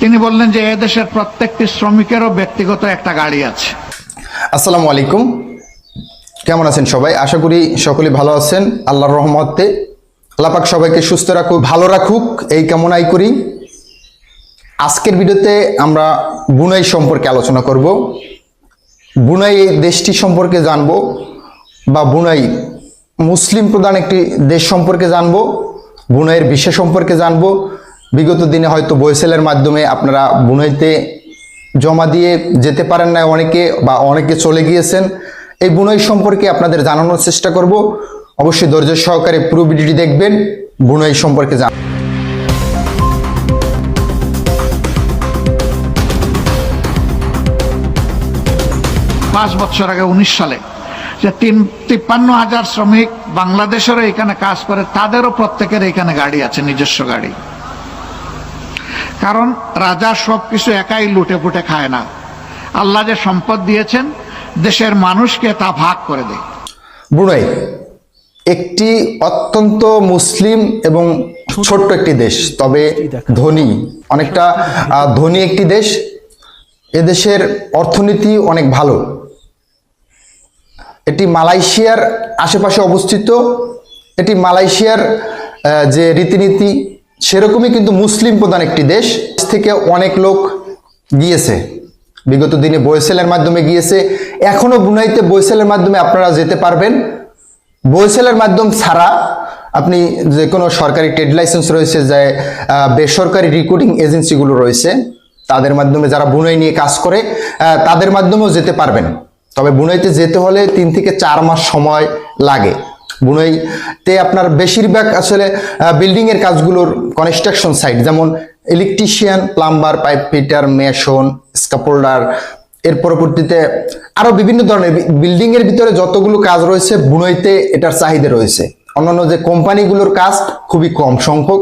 তিনি বললেন যে, এদেশের প্রত্যেকটি শ্রমিকেরও ব্যক্তিগত একটা গাড়ি আছে। আসসালামু আলাইকুম। কেমন আছেন সবাই? আশা করি সকলে ভালো আছেন। আল্লাহর রহমতে আল্লাপাক সবাইকে সুস্থ রাখুক, ভালো রাখুক, এই কামনাই করি। আজকের ভিডিওতে আমরা বুনাই সম্পর্কে আলোচনা করব। বুনাই এই দেশটি সম্পর্কে জানব বা বুনাই মুসলিম প্রধান একটি দেশ সম্পর্কে জানব, বুনাইয়ের বিষয় সম্পর্কে জানব বিগত দিনে হয়তো বইসেলের মাধ্যমে আপনারা বুনাইতে জমা দিয়ে যেতে পারেন না অনেকে বা অনেকে চলে গিয়েছেন। এই বুনাই সম্পর্কে আপনাদের জানানোর চেষ্টা করব। অবশ্যই ধৈর্য সহকারে পুরো ভিডিওটি দেখবেন। বুনাই সম্পর্কে জান পাঁচ বছর আগে উনিশ সালে যে তিন তিপ্পান্ন হাজার শ্রমিক বাংলাদেশেরও এখানে কাজ করে, তাদেরও প্রত্যেকের এখানে গাড়ি আছে, নিজস্ব গাড়ি। কারণ রাজা সবকিছু একাই লুটে পুটে খায় না। আল্লাহ যে সম্পদ দিয়েছেন, দেশের মানুষকে তা ভাগ করে দেয়। ব্রুনাই একটি অত্যন্ত মুসলিম এবং ছোট্ট একটি দেশ, তবে ধনী, অনেকটা ধনী একটি দেশ। এদেশের অর্থনীতি অনেক ভালো। এটি মালয়েশিয়ার আশেপাশে অবস্থিত। এটি মালয়েশিয়ার যে রীতিনীতি সেরকমই কিন্তু মুসলিম প্রধান একটি দেশ। থেকে অনেক লোক গিয়েছে। বিগত দিনে বইসেলের মাধ্যমে গিয়েছে। এখনও বুনাইতে বইসেলের মাধ্যমে আপনারা যেতে পারবেন। বইসেলের মাধ্যম ছাড়া আপনি যে কোনো সরকারি ট্রেড লাইসেন্স রয়েছে, যে বেসরকারি রিক্রুটিং এজেন্সিগুলো রয়েছে, তাদের মাধ্যমে যারা বুনাই নিয়ে কাজ করে তাদের মাধ্যমেও যেতে পারবেন। তবে বুনাইতে যেতে হলে তিন থেকে চার মাস সময় লাগে। বুনাইতে আপনার বেশিরভাগ আসলে বিল্ডিং এর কাজগুলোর কনস্ট্রাকশন সাইট যেমন electrician plumber pipe fitter mason scaffolder এর পরবর্তীতে আরও বিভিন্ন ধরনের বিল্ডিং এর ভিতরে যতগুলো কাজ রয়েছে, বুনইতে এটার চাহিদা রয়েছে। অন্যান্য যে কোম্পানিগুলোর কাজ খুবই কম, সংখ্যক।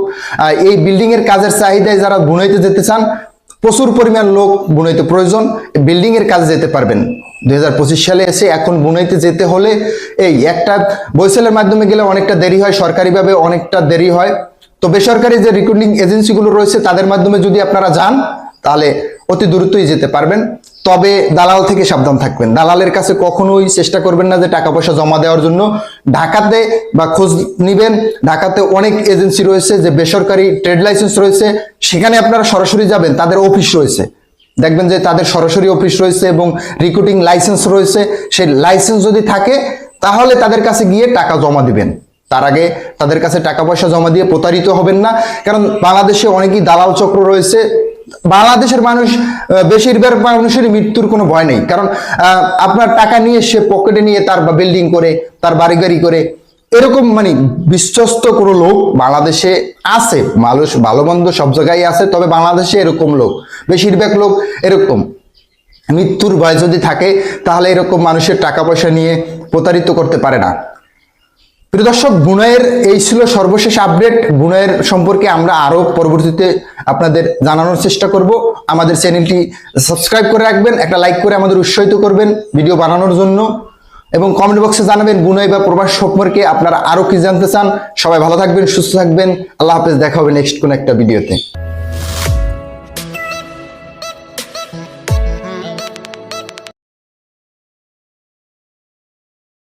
এই বিল্ডিং এর কাজের চাহিদায় যারা বুনইতে যেতে চান প্রচুর পরিমাণ লোক বুনাইতে প্রয়োজন বিল্ডিং এর কাজে যেতে পারবেন। দুই হাজার পঁচিশ সালে এসে এখন বুনাইতে যেতে হলে এই একটা বৈসেলের মাধ্যমে গেলে অনেকটা দেরি হয়, সরকারিভাবে অনেকটা দেরি হয়। তো বেসরকারি যে রিক্রুটিং এজেন্সিগুলো রয়েছে, তাদের মাধ্যমে যদি আপনারা যান, তাহলে অতি দ্রুতই যেতে পারবেন। তবে দালাল থেকে সাবধান থাকবেন। দালালের কাছে কখনোই চেষ্টা করবেন না যে টাকা পয়সা জমা দেওয়ার জন্য। ঢাকাতে বা খোঁজ নিবেন। ঢাকাতে অনেক এজেন্সি রয়েছে যে বেসরকারি ট্রেড লাইসেন্স রয়েছে। সেখানে আপনারা সরাসরি যাবেন, তাদের অফিস রয়েছে। দেখবেন যে তাদের সরাসরি অফিস রয়েছে এবং রিক্রুটিং লাইসেন্স রয়েছে। সেই লাইসেন্স যদি থাকে, তাহলে তাদের কাছে গিয়ে টাকা জমা দিবেন। তার আগে তাদের কাছে টাকা পয়সা জমা দিয়ে প্রতারিত হবেন না। কারণ বাংলাদেশে অনেকই দালাল চক্র রয়েছে। বাংলাদেশের মানুষ বেশিরভাগ মানুষের মৃত্যুর কোনো ভয় নেই। কারণ আপনার টাকা নিয়ে সে পকেটে নিয়ে তার বিল্ডিং করে, তার বাড়ি গাড়ি করে, এরকম মানে বিশ্বস্ত কোনো লোক বাংলাদেশে আছে। মানুষ ভালো মন্দ সব জায়গায় আছে, তবে বাংলাদেশে এরকম লোক, বেশিরভাগ লোক এরকম। মৃত্যুর ভয় যদি থাকে, তাহলে এরকম মানুষের টাকা পয়সা নিয়ে প্রতারিত করতে পারে না। প্রিয় দর্শক বুনয়ের এই ছিল সর্বশেষ আপডেট। বুনয়ের সম্পর্কে আমরা আরও পরবর্তীতে আপনাদের জানানোর চেষ্টা করব। আমাদের চ্যানেলটি সাবস্ক্রাইব করে রাখবেন, একটা লাইক করে আমাদের উৎসাহিত করবেন ভিডিও বানানোর জন্য। এবং কমেন্ট বক্সে জানাবেন বুনয় বা প্রবাস সম্পর্কে আপনারা আরও কি জানতে চান। সবাই ভালো থাকবেন, সুস্থ থাকবেন। আল্লাহ হাফেজ, দেখা হবে নেক্সট কোনো একটা ভিডিওতে।